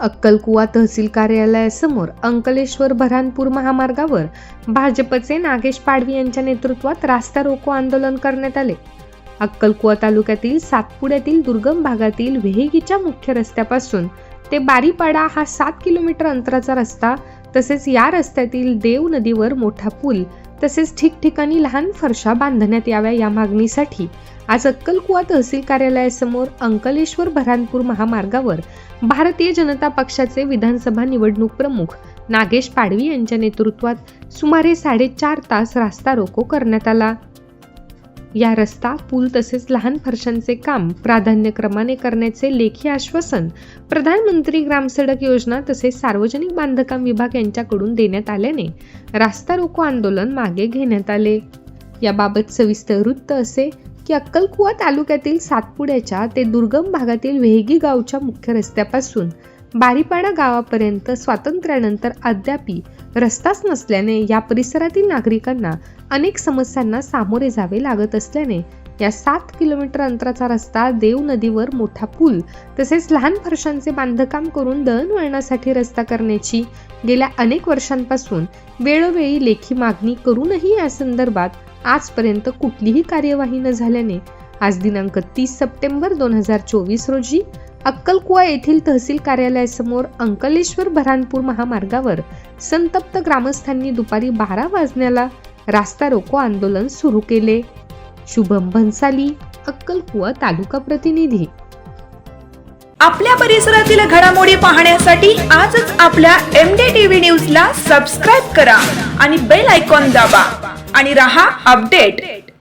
अक्कलकुवा तहसील कार्यालयासमोर अंकलेश्वर भरानपूर महामार्गावर भाजपचे नागेश पाडवी यांच्या नेतृत्वात रास्ता रोको आंदोलन करण्यात आले. अक्कलकुवा तालुक्यातील सातपुड्यातील दुर्गम भागातील वेहेगीच्या मुख्य रस्त्यापासून ते बारीपाडा हा सात किलोमीटर अंतराचा रस्ता तसेच या रस्त्यातील देव नदीवर मोठा पूल तसेच ठिकठिकाणी लहान फरशा बांधण्यात याव्या या मागणीसाठी आज अक्कलकुवा तहसील कार्यालयासमोर अंकलेश्वर भरानपूर महामार्गावर भारतीय जनता पक्षाचे विधानसभा निवडणूक प्रमुख नागेश पाडवी यांच्या नेतृत्वात सुमारे साडेचार तास रास्ता रोको करण्यात आला. या रस्ता पूल तसेच लहान फरशांचे काम प्राधान्यक्रमाने करण्याचे लेखी आश्वासन प्रधानमंत्री ग्रामसडक योजना तसेच सार्वजनिक बांधकाम विभाग यांच्याकडून देण्यात आल्याने रास्ता रोको आंदोलन मागे घेण्यात आले. याबाबत सविस्तर वृत्त असे की अक्कलकुवा तालुक्यातील सातपुड्याच्या ते दुर्गम भागातील वेहगी गावच्या मुख्य रस्त्यापासून बारीपाडा गावापर्यंत स्वातंत्र्यानंतर अद्यापी रस्ताच नसल्याने या परिसरातील नागरिकांना अनेक समस्यांना सामोरे जावे लागत असल्याने या सात किलोमीटर अंतराचा रस्ता देव नदीवर मोठा पूल तसेच लहान फरशांचे बांधकाम करून दळणवळणासाठी रस्ता करण्याची गेल्या अनेक वर्षांपासून वेळोवेळी लेखी मागणी करूनही या संदर्भात आजपर्यंत कुठलीही कार्यवाही न झाल्याने आज दिनांक तीस सप्टेंबर दोन हजार चोवीस रोजी अक्कलकुवा येथील तहसील कार्यालयासमोर अंकलेश्वर भरानपूर महामार्गावर संतप्त ग्रामस्थांनी दुपारी बारा वाजण्याला रास्ता रोको आंदोलन सुरू केले. शुभम भन्साली अक्कलकुवा तालुका प्रतिनिधी. आपल्या परिसरातील घडामोडी पाहण्यासाठी आजच आपल्या एम डी टीव्ही न्यूज ला सबस्क्राईब करा आणि बेल आयकॉन दाबा आणि रहा अपडेट.